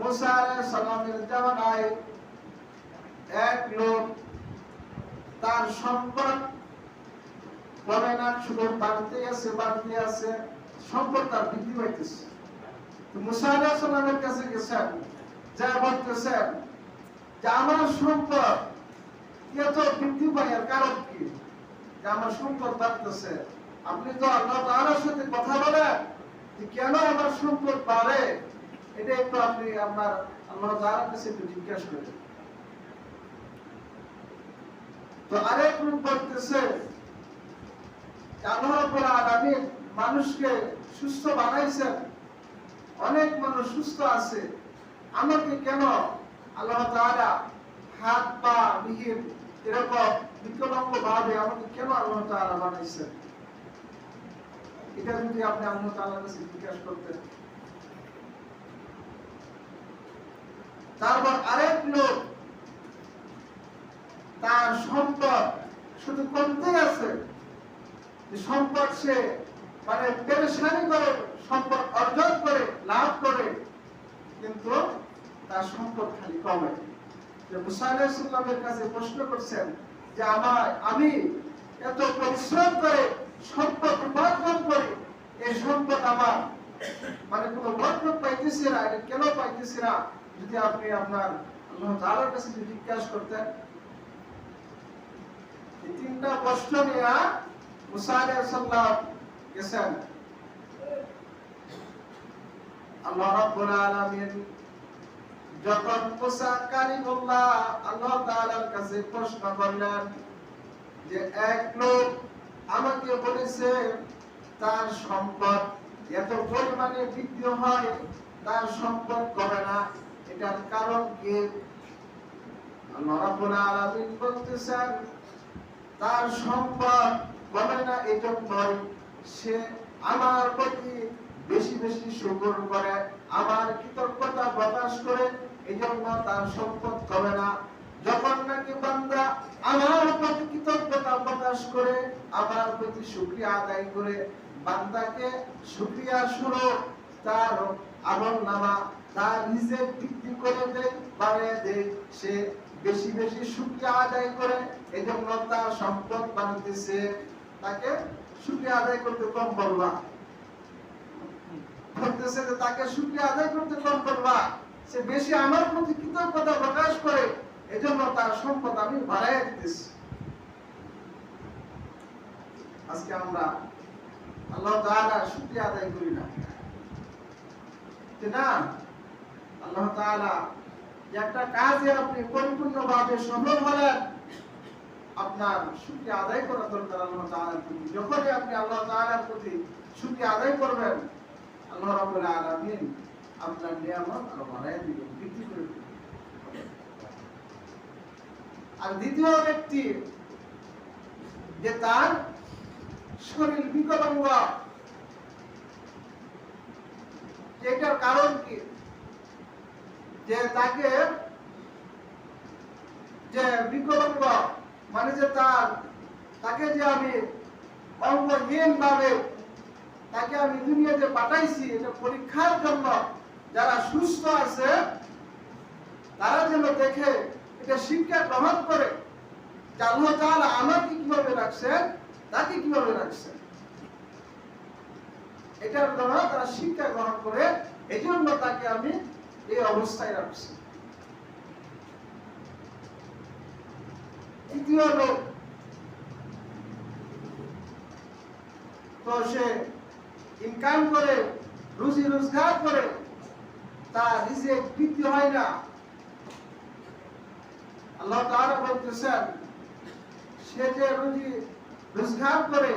মুসা আলাইহিস সালামের জামানায় এক লোক তার সম্পদ কমে না, শুধু বাড়তে বাড়তে আছে, সম্পদ তার বৃদ্ধি পাইতেছে মুসা আলাইহিস সালামের কাছে গেছেন, যা বলতেছেন যে আমার সম্পদ এত বৃদ্ধি কারণ কি? যে আমার সম্পদ বাড়তেছে। আপনি তো আল্লাহ সাথে কথা বলেন যে কেন আমার সম্পদ বাড়ে? এটা একটু আপনি আপনার আল্লাহ তাআলার কাছে একটু জিজ্ঞাসা করেন তো আরেক রূপ বলতেছে, আল্লাহ মানুষকে সুস্থ বানাইছেন। অনেক মানুষ সুস্থ আছে। আমাকে কেন আল্লাহ তাআলা হাত পা বিহীন এরকম বিকলাঙ্গ ভাবে আমাকে কেন আল্লাহ তাআলা বানাইছেন? এটা যদি আপনি আল্লাহ তাআলার কাছে জিজ্ঞাসা করতেন। তারপর আরেক লোক, তার সম্পদ শুধু কমতে আছে? সম্পদ সে মানে পেরেশানি করে, সম্পদ অর্জন করে, লাভ করে, কিন্তু তার সম্পদ খালি কমে। যে মুসা আলাইহিস সালামের কাছে প্রশ্ন করছেন যে আমার, আমি এত পরিশ্রম করে সম্পদ উপার্জন করি, এই সম্পদ আমার মানে কোনো বরকত পাইতেছি না, এটা কেন পাইতেছি না? যদি আপনি আপনার কাছে জিজ্ঞাসা করতেন, এই তিনটা প্রশ্ন নিয়ে মুসা গেছেন। আল্লাহ রাব্বুল আলামিন যখন মুসা কালিমুল্লাহ আল্লাহ তাআলার কাছে প্রশ্ন করলেন যে, এক লোক আমাকে বলেছে, তার সম্পদ এত পরিমাণে বৃদ্ধি হয়, তার সম্পদ করে না। এটার কারণ কি? তার সম্পদ আমার প্রতি করে, আমার কৃতজ্ঞতা প্রকাশ করে তার সম্পদ কমে না। যখন নাকি বান্দা আমার প্রতি কৃতজ্ঞতা প্রকাশ করে, আমার প্রতি শুকরিয়া আদায় করে, বান্দাকে শুকরিয়া স্বরূপ তার আমল নামা তার নিজে বৃদ্ধি করে দেয় বাড়িয়ে দেয় সে বেশি বেশি শুকরিয়া আদায় করে এই জন্য তার সম্পদ বানাতেছে তাকে শুকরিয়া আদায় করতে কম বলবা। তাকে শুকরিয়া আদায় করতে কম সে বেশি আমার প্রতি কৃতজ্ঞতা প্রকাশ করে, এজন্য তার সম্পদ আমি বাড়াই দিতেছি। আজকে আমরা আল্লাহ তাআলা আদায় করি না। যে না, আল্লাহ একটা কাজে আপনি পরিপূর্ণভাবে সফল হলেন। আপনার শুকরিয়া আদায় করা দরকার আল্লাহ যখনই আপনি আল্লাহ তাআলার প্রতি শুকরিয়া আদায় করবেন, আল্লাহ রাব্বুল আলামিন আপনার নিয়ামত আরও বাড়ায় দিবেন। বৃদ্ধি করে আর দ্বিতীয় ব্যক্তি যে তার শরীর বিকলাঙ্গ এটার কারণ কি? যে তাকে, যে বিকলাঙ্গ মানে যে তার, তাকে যে আমি অঙ্গহীন ভাবে তাকে আমি দুনিয়াতে পাঠাইছি, এটা পরীক্ষার জন্য যারা সুস্থ আছে, তারা যেন দেখে এটা শিক্ষা গ্রহণ করে যে আল্লাহ তাআলা আমাকে কীভাবে রাখছেন, তাকে কীভাবে রাখছেন। এটার দ্বারা তারা শিক্ষা গ্রহণ করে এই জন্য তাকে আমি এই অবস্থায় রাখছি। তৃতীয় লোক। তো সে ইনকাম করে, রুজি রোজগার করে তার রিজিক বৃদ্ধি হয় না। আল্লাহ তাআলা বলতেছেন, সে যে রুজি রোজগার করে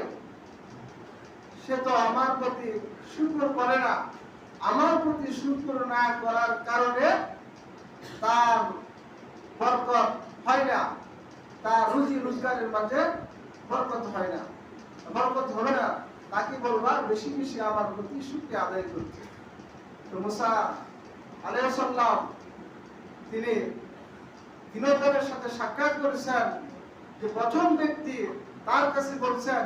সে তো আমার প্রতি শুক্র করে না। আমার প্রতি শুক্র না করার কারণে তার বরকত হয় না। তার রুজি রোজগারের মাঝে বরকত হয় না। বরকত হবে না, তাকে বলবা বেশি বেশি আমার প্রতি শুক্রিয়া আদায় করতে। তো মুসা আলাইহিস সালাম তিনি তিনজনের সাথে সাক্ষাৎ করেছেন যে প্রথম ব্যক্তি তার কাছে বলছেন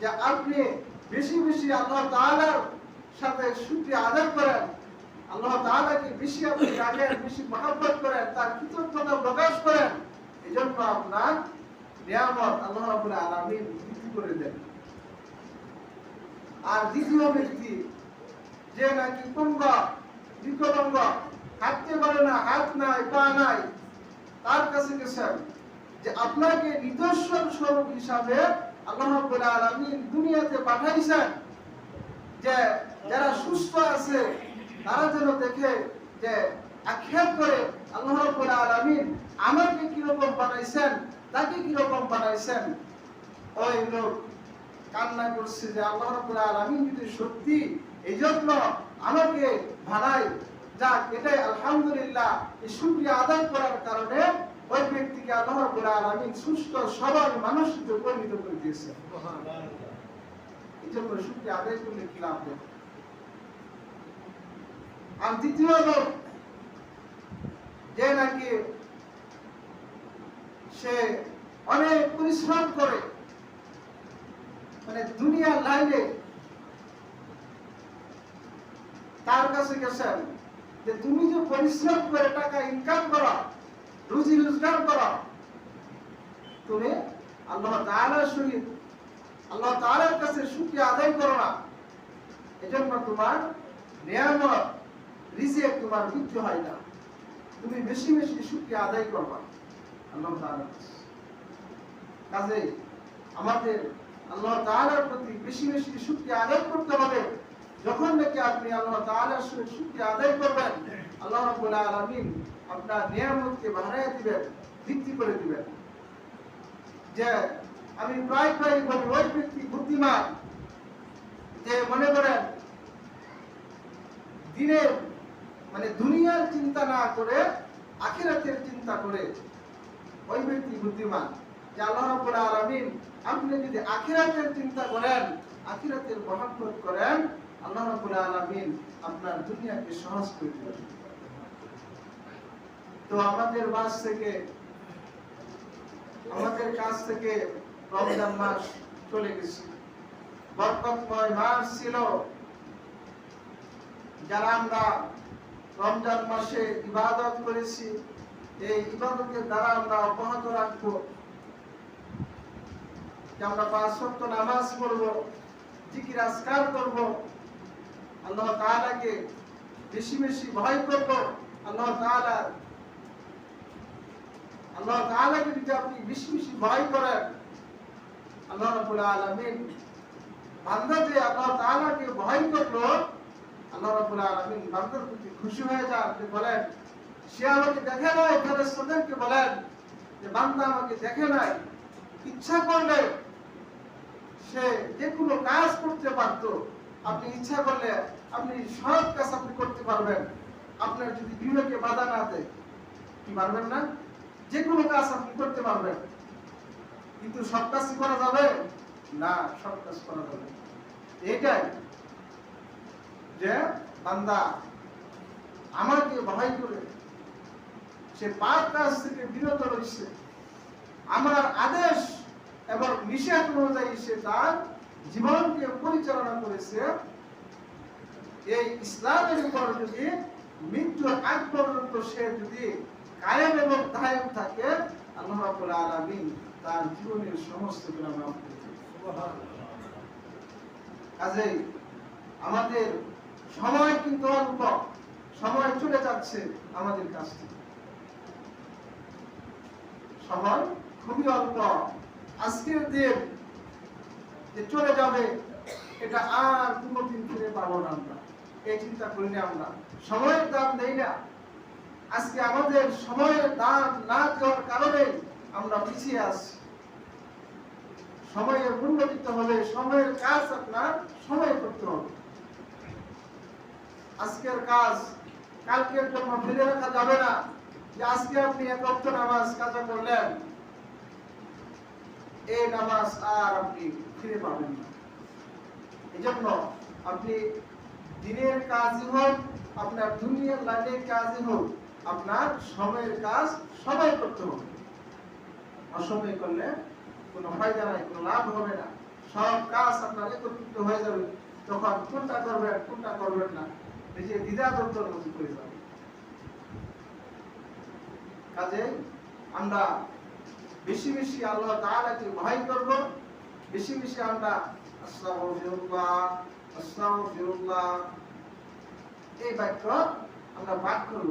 যে আপনি বেশি বেশি আল্লাহ তাআলার সাথে শুকরিয়া আদায় করেন। আল্লাহ তাআলাকে বেশি আপনি রাখেন, বেশি মহাব্বত করেন, তার কৃতজ্ঞতা প্রকাশ করেন। এই জন্য আপনার নিয়ামত আল্লাহ রাব্বুল আলামিন বৃদ্ধি করে দেন। আর দ্বিতীয় ব্যক্তি, যে নাকি পঙ্গ, বিকলঙ্গ, হাঁটতে পারে না, হাত নাই, পা নাই, তার কাছে গেছেন যে আপনাকে নিদর্শন স্বরূপ হিসাবে আল্লাহ রাব্বুল দুনিয়াতে পাঠাইছেন যে যারা সুস্থ আছে, তারা যেন দেখে যে আক্ষেপ করে আল্লাহ রাব্বুল আমাকে কীরকম বানাইছেন, তাকে কীরকম বানাইছেন। ওই লোক কান্না করছে যে আল্লাহ রাব্বুল আলামিন যদি সত্যি এই জন্য আমাকে বানাই যাক, এটাই আলহামদুলিল্লাহ, এই শুকরিয়া আদায় করার কারণে ওই ব্যক্তিকে আল্লাহ রাব্বুল আলামিন সুস্থ সবল পরিণত করে দিয়েছে এই জন্য শুকরিয়া আদায় করলে কি লাভ হবে? আর দ্বিতীয় লোক যে নাকি সে অনেক পরিশ্রম করে মানে দুনিয়ার লাইনে তার কাছে গেছেন যে তুমি যে পরিশ্রম করে টাকা ইনকাম করো রুজি রোজগার করো। তুমি আল্লাহ তাআলার সহিত, আল্লাহ তাআলার কাছে শুকরিয়া আদায় করো না। এজন্য তোমার নিয়ামত, রিজিক তোমার বৃদ্ধি হয় না। তুমি বেশি বেশি শুকরিয়া আদায় করবা আল্লাহ তাআলার কাছে। কাজে আমাদের আল্লাহ তাআলার প্রতি বেশি বেশি শুকরিয়া আদায় করতে হবে। যখন নাকি আপনি আল্লাহ সঙ্গে শুকরিয়া আদায় করবেন, আল্লাহ রাব্বুল আলামিন আপনার নিয়ামতকে বাড়ায় দিবেন বৃদ্ধি করে দিবেন। যে আমি প্রায় প্রায় বলি, ওই ব্যক্তি বুদ্ধিমান, যে মনে করেন দিনের মানে দুনিয়ার চিন্তা না করে, আখিরাতের চিন্তা করে, ওই ব্যক্তি বুদ্ধিমান। যে আল্লাহ আপনি যদি আখিরাতের চিন্তা করেন, আখিরাতের মহব্বত করেন, আল্লাহ রাব্বুল আলামিন আপনার দুনিয়াকে সহজ করে দিবেন। তো আমাদের মাস থেকে, আমাদের কাছ থেকে রমজান মাস চলে গেছে। বরকতময় মাস ছিল। যারা আমরা রমজান মাসে ইবাদত করেছি, এই ইবাদতের দ্বারা আমরা অব্যাহত রাখব। আমরা পাঁচ নামাজ পড়ব, জিকির, আজকার করব, আল্লাহ তাআলাকে বেশি বেশি ভয় করব। আল্লাহ তাআলা আল্লাহ তাআলাকে যদি আপনি বেশি ভয় করেন, আল্লাহ রাব্বুল আলামিন বান্দা যে আল্লাহ তাআলাকে ভয় করল, আল্লাহ রাব্বুল আলামিন বান্দার প্রতি খুশি হয়ে যান। যে বলেন, সে আমাকে দেখে নাই, ফেরেশতাদেরকে বলেন যে বান্দা আমাকে দেখে নাই, ইচ্ছা করলে সে যে কোনো কাজ করতে পারত। আপনি ইচ্ছা করলে আপনি সব কাজ আপনি করতে পারবেন। আপনার যদি বিবেকে বাধা না দেয়, কি পারবেন না? যে কোনো কাজ আপনি করতে পারবেন। কিন্তু সব কাজ করা যাবে? না, সব কাজ করা যাবে না। এটাই যে বান্দা আমাকে ভয় করে। সে পাপ কাজ থেকে বিরত রয়েছে। আমার আদেশ এবং নিষেধ অনুযায়ী সে তার জীবনকে পরিচালনা করেছে। এই ইসলামের উপর যদি মৃত্যুর আগ পর্যন্ত সে যদি কায়েম এবং দায়েম থাকে, আল্লাহ রাব্বুল আলামিন তার জীবনের সমস্ত গুনাহ মাফ কাজেই আমাদের সময় কিন্তু অল্প, সময় চলে যাচ্ছে আমাদের কাছ থেকে। সময় খুবই অল্প, আজকের দিন যে চলে যাবে, এটা আর কোনোদিন ফিরে পাবো না আমরা। এই চিন্তা করি না আমরা। সময়ের দাম দেই না। আজকে আমাদের সময়ের দাম না দেওয়ার কারণে আমরা পিছিয়ে আছি। সময়ের মূল্য দিতে হবে সময়ের কাজ আপনার সময় করতে হবে। আজকের কাজ কালকের জন্য ফিরে রাখা যাবে না যে আজকে আপনি এক অক্ট নামাজ কাজা করলেন। এই নামাজ আর আপনি ফিরে পাবেন না। এই জন্য আপনি দিনের কাজই হোক, আপনার দুনিয়ার লাইনের কাজই হোক আপনার সময়ের কাজ সবাই করতে হবে। অসময় করলে কোনো ফায়দা নাই, কোনো লাভ হবে না। সব কাজ আপনার একত্রিত হয়ে যাবে। তখন কোনটা করবেন কোনটা করবেন না, এই যে দ্বিধাদ্বন্দ্বের মধ্যে পড়ে যাবে। কাজে আমরা বেশি বেশি আল্লাহ তাআলাকে ভয় করব। বেশি বেশি আমরা আস্তাগফিরুল্লাহ আস্তাগফিরুল্লাহ। এই বাক্য আমরা পাঠ করব।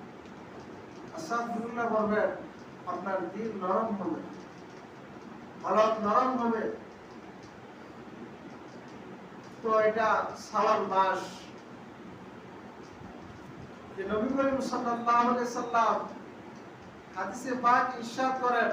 বলবেন আপনার দিল নরম হবে। হলক নরম হবে। তো এটা সালাম মাস নবী করিম সাল্লাহ সাল্লাম হাদিসে পাক ইরশাদ করেন